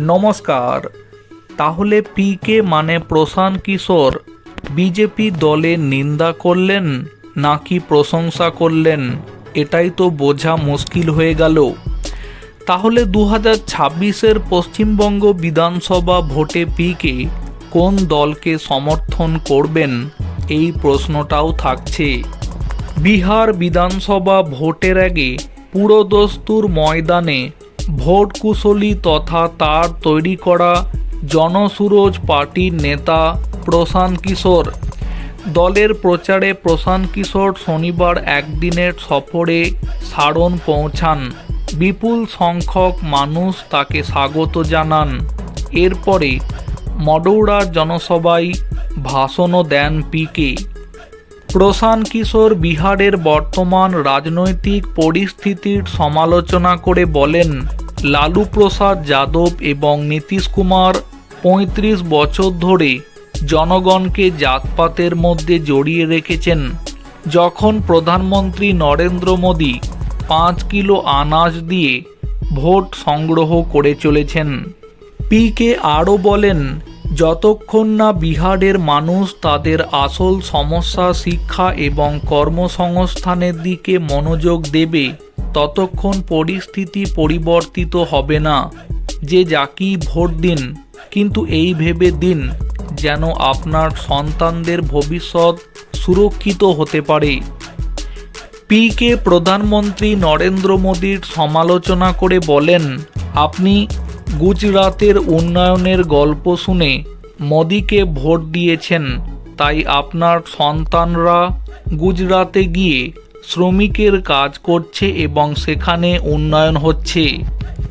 নমস্কার। তাহলে P K মানে প্রশান্ত কিশোর। বিজেপি দলের নিন্দা করলেন নাকি প্রশংসা করলেন? এটাই তো বোঝা মুশকিল হয়ে গেল। তাহলে দু হাজার ছাব্বিশের পশ্চিমবঙ্গ বিধানসভা ভোটে পিকে কোন দলকে সমর্থন করবেন? এই প্রশ্নটাও থাকছে। বিহার বিধানসভা ভোটের আগে পুরোদস্তুর ময়দানে ভোট কুশলী তথা তার তৈরি করা জনসুরজ পার্টির নেতা প্রশান্ত কিশোর। দলের প্রচারে প্রশান্ত কিশোর শনিবার একদিনের সফরে সারণ পৌঁছান। বিপুল সংখ্যক মানুষ তাকে স্বাগত জানান। এরপরে মডৌড়ার জনসভায় ভাষণও দেন পিকে প্রশান্ত কিশোর বিহারের বর্তমান রাজনৈতিক পরিস্থিতির সমালোচনা করে বলেন, লালু প্রসাদ যাদব এবং নীতিশ কুমার পঁয়ত্রিশ বছর ধরে জনগণকে জাতপাতের মধ্যে জড়িয়ে রেখেছেন। যখন প্রধানমন্ত্রী নরেন্দ্র মোদী পাঁচ কিলো আনাজ দিয়ে ভোট সংগ্রহ করে চলেছেন। পিকে আরও বলেন যতক্ষণ না বিহারের মানুষ তাদের আসল সমস্যা শিক্ষা এবং কর্মসংস্থানের দিকে মনোযোগ দেবে, ততক্ষণ পরিস্থিতি পরিবর্তিত হবে না, যে যাকেই ভোট দিন। কিন্তু এই ভেবে দিন, যেন আপনার সন্তানদের ভবিষ্যৎ সুরক্ষিত হতে পারে। পিকে প্রধানমন্ত্রী নরেন্দ্র মোদীর সমালোচনা করে বলেন, আপনি গুজরাতের উন্নয়নের গল্প শুনে মোদীকে ভোট দিয়েছেন। তাই আপনার সন্তানরা গুজরাতে গিয়ে শ্রমিকের কাজ করছে এবং সেখানে উন্নয়ন হচ্ছে।